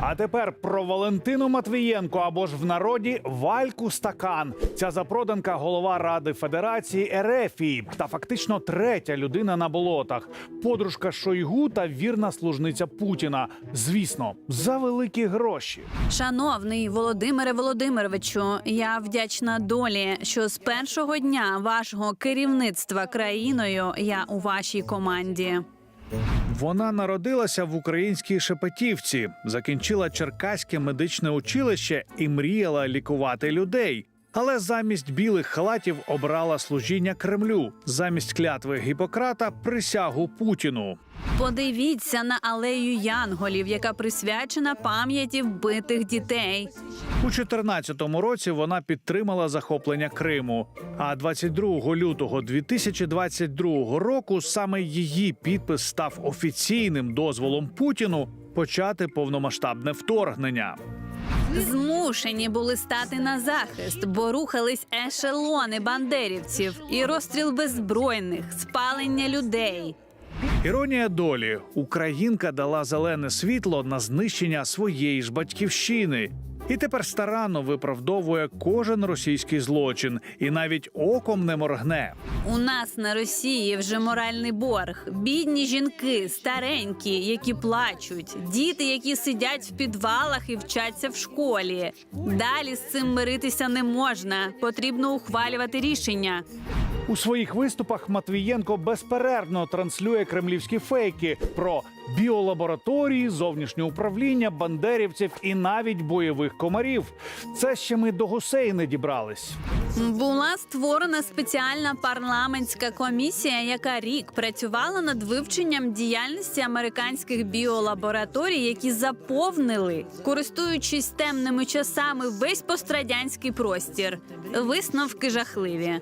А тепер про Валентину Матвієнко або ж в народі Вальку Стакан. Ця запроданка голова Ради Федерації Ерефії та фактично третя людина на болотах. Подружка Шойгу та вірна служниця Путіна. Звісно, за великі гроші. Шановний Володимире Володимировичу, я вдячна долі, що з першого дня вашого керівництва країною я у вашій команді. Вона народилася в українській Шепетівці, закінчила Черкаське медичне училище і мріяла лікувати людей. Але замість білих халатів обрала служіння Кремлю, замість клятви Гіппократа присягу Путіну. Подивіться на алею Янголів, яка присвячена пам'яті вбитих дітей. У 14-му році вона підтримала захоплення Криму. А 22 лютого 2022 року саме її підпис став офіційним дозволом Путіну почати повномасштабне вторгнення. Змушені були стати на захист, бо рухались ешелони бандерівців і розстріл беззбройних, спалення людей. Іронія долі Українка дала зелене світло на знищення своєї ж батьківщини. І тепер старанно виправдовує кожен російський злочин і навіть оком не моргне. У нас на Росії вже моральний борг. Бідні жінки, старенькі, які плачуть, діти, які сидять в підвалах і вчаться в школі. Далі з цим миритися не можна. Потрібно ухвалювати рішення. У своїх виступах Матвієнко безперервно транслює кремлівські фейки про біолабораторії, зовнішнє управління, бандерівців і навіть бойових комарів. Це ще ми до гусей не дібрались. Була створена спеціальна парламентська комісія, яка рік працювала над вивченням діяльності американських біолабораторій, які заповнили, користуючись темними часами, весь пострадянський простір. Висновки жахливі.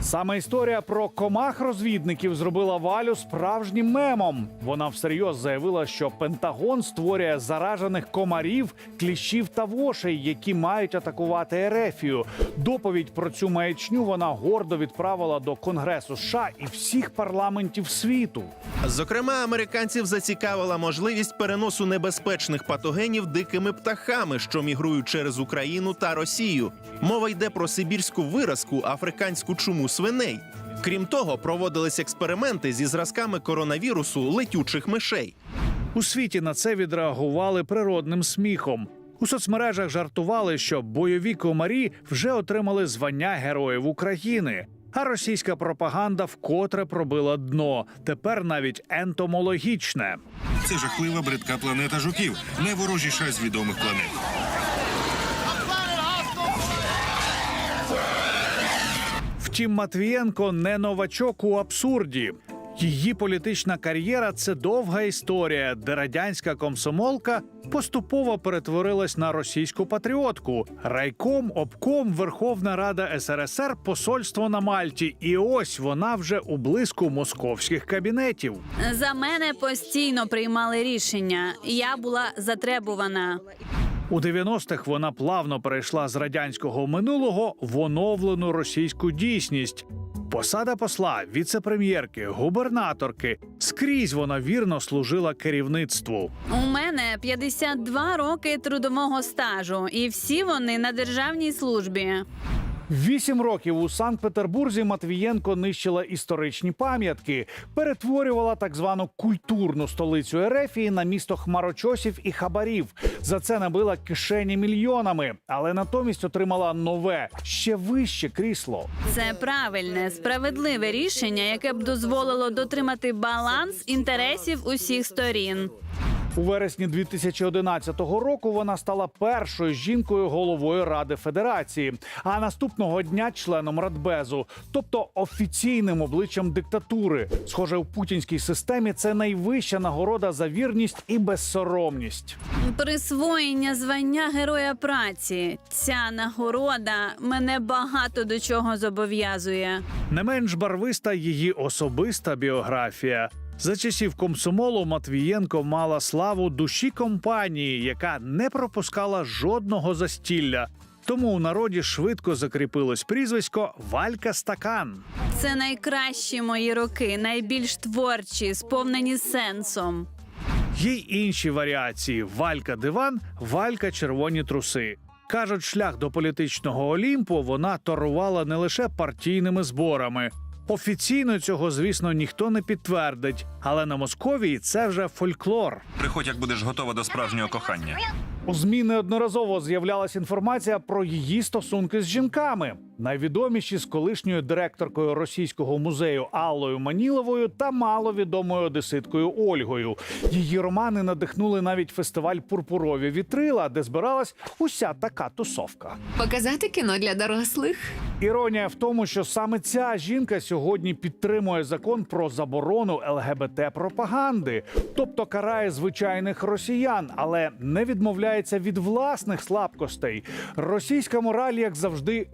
Саме історія про комах-розвідників зробила Валю справжнім мемом. Вона всерйоз заявила, що Пентагон створює заражених комарів, кліщів та вошей, які мають атакувати Ерефію. Доповідь про цю маячню вона гордо відправила до Конгресу США і всіх парламентів світу. Зокрема, американців зацікавила можливість переносу небезпечних патогенів дикими птахами, що мігрують через Україну та Росію. Мова йде про сибірську виразку, африканську чуму свиней. Крім того, проводились експерименти зі зразками коронавірусу летючих мишей. У світі на це відреагували природним сміхом. У соцмережах жартували, що бойові комарі вже отримали звання Героїв України. А російська пропаганда вкотре пробила дно. Тепер навіть ентомологічне. Це жахлива бридка планета жуків, найворожіша з відомих планет. Втім, Матвієнко не новачок у абсурді. Її політична кар'єра це довга історія, де радянська комсомолка поступово перетворилась на російську патріотку. Райком, обком, Верховна Рада СРСР, посольство на Мальті. І ось вона вже у блиску московських кабінетів. За мене постійно приймали рішення. Я була затребувана. У 90-х вона плавно перейшла з радянського минулого в оновлену російську дійсність. Посада посла, віце-прем'єрки, губернаторки скрізь вона вірно служила керівництву. У мене 52 роки трудового стажу, і всі вони на державній службі. Вісім років у Санкт-Петербурзі Матвієнко нищила історичні пам'ятки, перетворювала так звану культурну столицю Ерефії на місто хмарочосів і хабарів. За це набила кишені мільйонами, але натомість отримала нове, ще вище крісло. Це правильне, справедливе рішення, яке б дозволило дотримати баланс інтересів усіх сторін. У вересні 2011 року вона стала першою жінкою головою Ради Федерації, а наступного дня членом Радбезу, тобто офіційним обличчям диктатури. Схоже, у путінській системі це найвища нагорода за вірність і безсоромність. Присвоєння звання Героя праці. Ця нагорода мене багато до чого зобов'язує. Не менш барвиста її особиста біографія. За часів комсомолу Матвієнко мала славу душі компанії, яка не пропускала жодного застілля. Тому у народі швидко закріпилось прізвисько Валька Стакан. Це найкращі мої роки, найбільш творчі, сповнені сенсом. Є й інші варіації: валька диван, валька червоні труси. Кажуть, шлях до політичного Олімпу вона торувала не лише партійними зборами. Офіційно цього, звісно, ніхто не підтвердить, але на Московії це вже фольклор. Приходь, як будеш готова до справжнього кохання. У ЗМІ неодноразово з'являлася інформація про її стосунки з жінками. Найвідоміші з колишньою директоркою російського музею Аллою Маніловою та маловідомою одеситкою Ольгою. Її романи надихнули навіть фестиваль Пурпурові вітрила, де збиралась уся така тусовка. Показати кіно для дорослих. Іронія в тому, що саме ця жінка сьогодні підтримує закон про заборону ЛГБТ пропаганди, тобто карає звичайних росіян, але не відмовляється від власних слабкостей. Російська мораль, як завжди,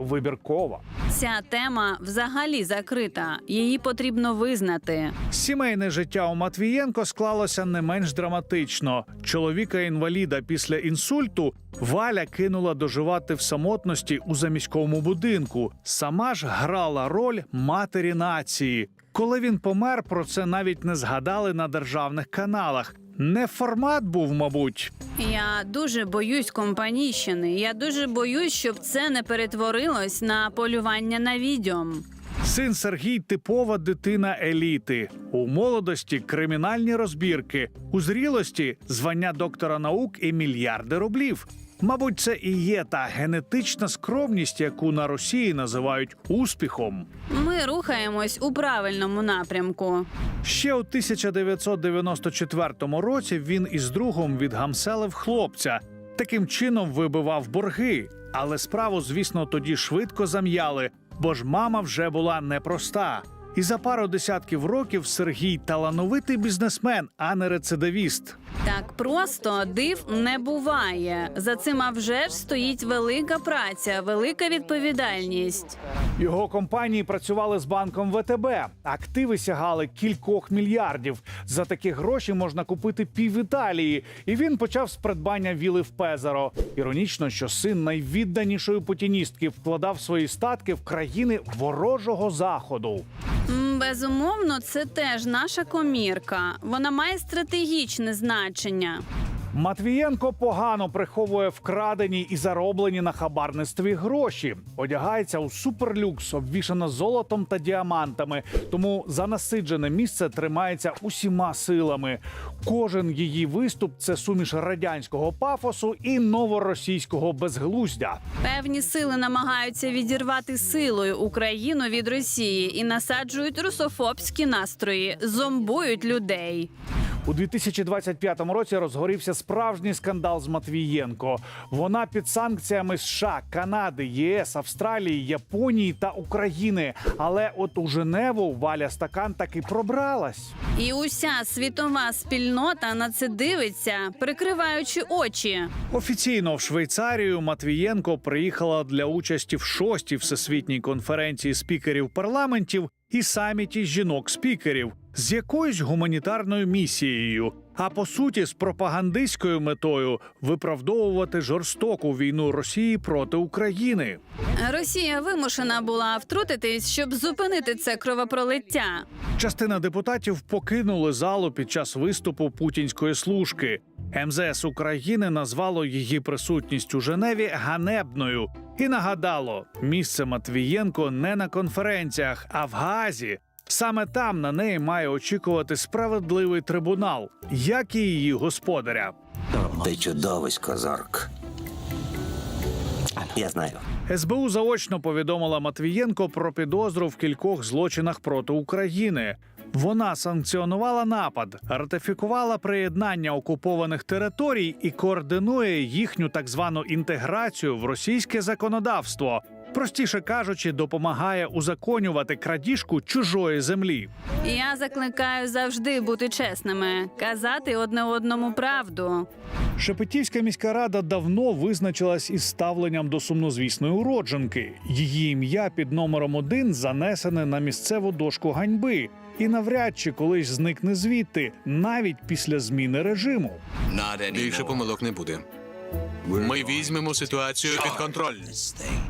вибіркова. Ця тема взагалі закрита. Її потрібно визнати. Сімейне життя у Матвієнко склалося не менш драматично. Чоловіка інваліда після інсульту Валя кинула доживати в самотності у заміському будинку. Сама ж грала роль матері нації. Коли він помер, про це навіть не згадали на державних каналах. Не формат був, мабуть. Я дуже боюсь компанійщини. Я дуже боюсь, щоб це не перетворилось на полювання на відьом. Син Сергій типова дитина еліти. У молодості кримінальні розбірки, у зрілості звання доктора наук і мільярди рублів. Мабуть, це і є та генетична скромність, яку на Росії називають успіхом. Ми рухаємось у правильному напрямку. Ще у 1994 році він із другом відгамселив хлопця. Таким чином вибивав борги. Але справу, звісно, тоді швидко зам'яли, бо ж мама вже була непроста. І за пару десятків років Сергій талановитий бізнесмен, а не рецидивіст. Так просто див не буває. За цим а вже ж стоїть велика праця, велика відповідальність. Його компанії працювали з банком ВТБ. Активи сягали кількох мільярдів. За такі гроші можна купити пів Італії. І він почав з придбання віли в Пезаро. Іронічно, що син найвідданішої путіністки вкладав свої статки в країни ворожого заходу. Безумовно, це теж наша комірка. Вона має стратегічне значення. Матвієнко погано приховує вкрадені і зароблені на хабарництві гроші. Одягається у суперлюкс, обвішана золотом та діамантами. Тому занасиджене місце тримається усіма силами. Кожен її виступ це суміш радянського пафосу і новоросійського безглуздя. Певні сили намагаються відірвати силою Україну від Росії і насаджують русофобські настрої, зомбують людей. У 2025 році розгорівся справжній скандал з Матвієнко. Вона під санкціями США, Канади, ЄС, Австралії, Японії та України. Але от у Женеву Валя Стакан таки пробралась. І уся світова спільнота на це дивиться, прикриваючи очі. Офіційно в Швейцарію Матвієнко приїхала для участі в шостій всесвітній конференції спікерів парламентів і саміті жінок-спікерів з якоюсь гуманітарною місією. А по суті, з пропагандистською метою виправдовувати жорстоку війну Росії проти України. Росія вимушена була втрутитись, щоб зупинити це кровопролиття. Частина депутатів покинули залу під час виступу путінської служки. МЗС України назвало її присутність у Женеві ганебною і нагадало, місце Матвієнко не на конференціях, а в Гаазі. Саме там на неї має очікувати справедливий трибунал, як і її господаря. Ти чудовисько, Зорк. Я знаю. СБУ заочно повідомила Матвієнко про підозру в кількох злочинах проти України. Вона санкціонувала напад, ратифікувала приєднання окупованих територій і координує їхню так звану інтеграцію в російське законодавство. Простіше кажучи, допомагає узаконювати крадіжку чужої землі. Я закликаю завжди бути чесними, казати одне одному правду. Шепетівська міська рада давно визначилась із ставленням до сумнозвісної уродженки. Її ім'я під номером один занесене на місцеву дошку ганьби. І навряд чи колись зникне звідти, навіть після зміни режиму. Більше помилок не буде. Ми візьмемо ситуацію під контроль.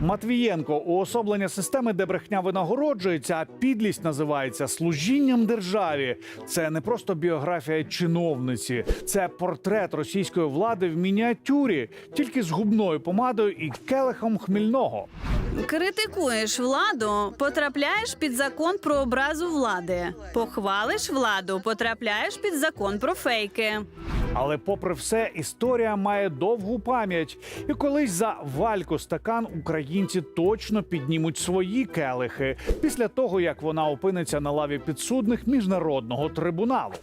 Матвієнко уособлення системи, де брехня винагороджується, а підлість називається служінням державі. Це не просто біографія чиновниці, це портрет російської влади в мініатюрі, тільки з губною помадою і келихом хмільного. Критикуєш владу, потрапляєш під закон про образу влади. Похвалиш владу, потрапляєш під закон про фейки. Але, попри все, історія має довгу пам'ять, і колись за вальку стакан українці точно піднімуть свої келихи після того, як вона опиниться на лаві підсудних міжнародного трибуналу.